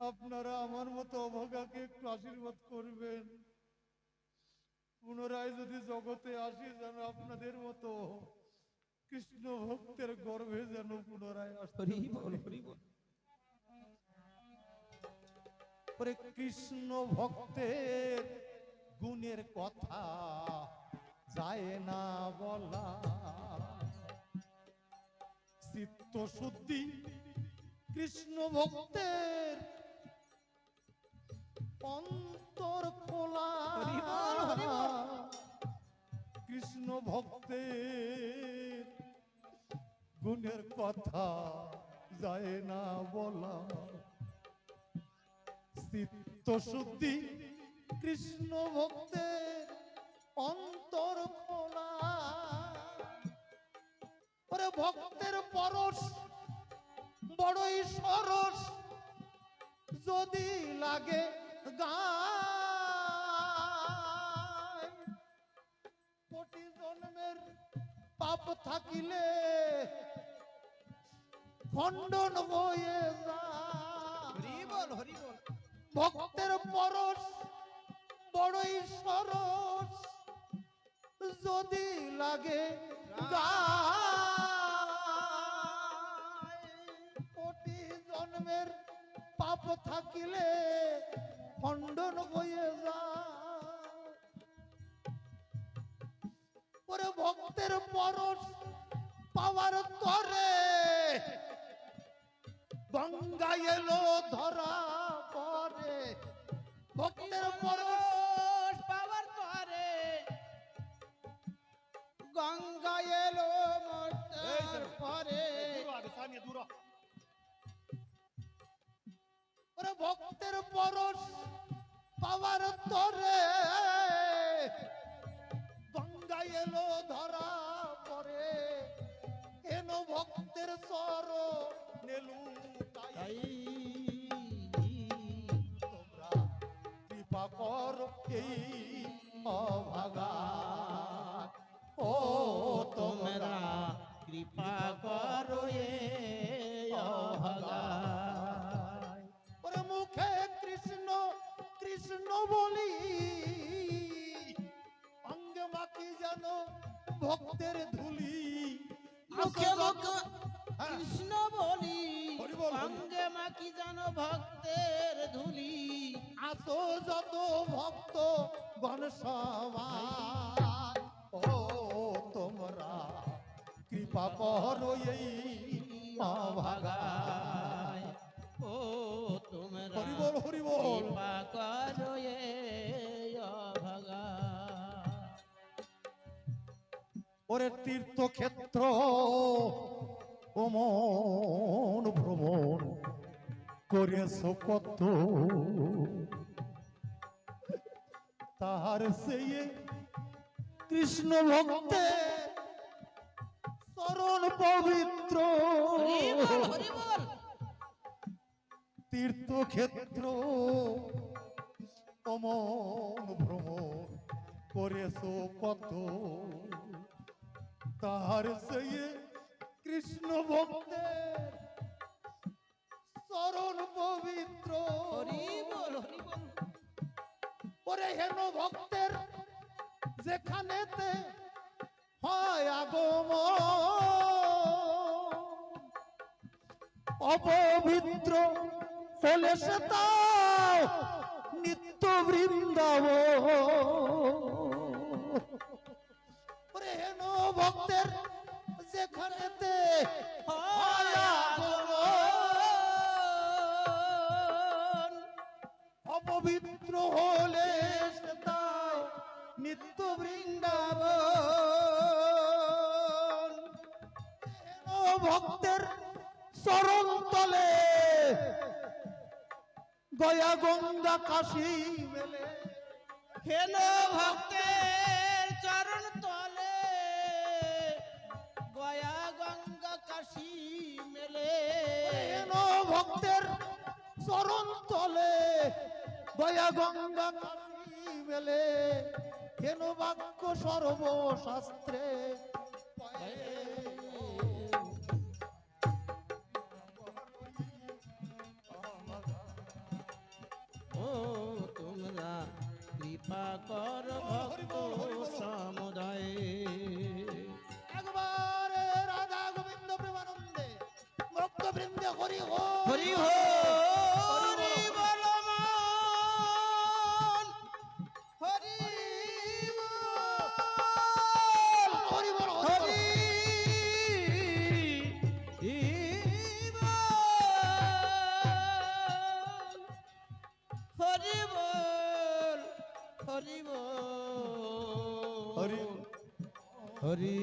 আপনারা আমার মতো অভাগাকে একটু আশীর্বাদ করবেন। পুনরায় যদি জগতে আসি যেন আপনাদের মতো কৃষ্ণ ভক্তের গর্ভে যেন পুনরায় আসতে পারি। কৃষ্ণ ভক্তের গুণের কথা যায় না বলা। চিত্ত শুদ্ধি কৃষ্ণ ভক্তের অন্তর খোলা। কৃষ্ণ ভক্তের গুণের কথা যায় না বলা। চিত্ত শুদ্ধি কৃষ্ণ ভক্তের অন্তর খোলা। ওরে ভক্তের পরশ বড়ই সরস। যদি লাগে গায়। কোটি জন্মের পাপ থাকিলে খণ্ডন হয়ে যায়। হরি বল ভক্তের পরশ বড়ই সরস। যদি লাগে গায়, পাপ থাকিলে খণ্ডন হয়ে যা ওরে ভক্তের পরশ পাওয়ার তরে গঙ্গা এলো ধরা পরে। ভক্তের ভক্তের পরশ পাওয়ার তরে গঙ্গা এলো ধরা ভক্তের ধুলি মুখে মুখে হ্যাঁ। কৃষ্ণ বলি। অঙ্গে মাকি জানো ভক্তের ধুলি আসো যত ভক্ত গণ ও তোমরা কৃপা করো এই ভাগা ভাগায় ও তোমরা হরি বল হরি কৃপা করো ওরে তীর্থক্ষেত্র ওমন ভ্রমণ করেছ কত? তাহার সেই কৃষ্ণ ভক্তে চরণ পবিত্র। তীর্থক্ষেত্র অমন ভ্রমণ করেছ কত? তাহার সেই কৃষ্ণ ভক্তের চরণ পবিত্র। ওরে হেন ভক্তের যেখানেতে হয় আগম অপবিত্র হলে সে নিত্য বৃন্দাব হেন ভক্তের যেখানেতে অপবিত্র হলে তাও নিত্য বৃন্দাবন। ও ভক্তের চরণ তলে গয়া গঙ্গা কাশী মেলে। হেন ভক্তের গঙ্গা মেলে। ভক্তের চরণ তলে দয়া গঙ্গা মেলে। কেন বাক্য সর্বশাস্ত্রে হরি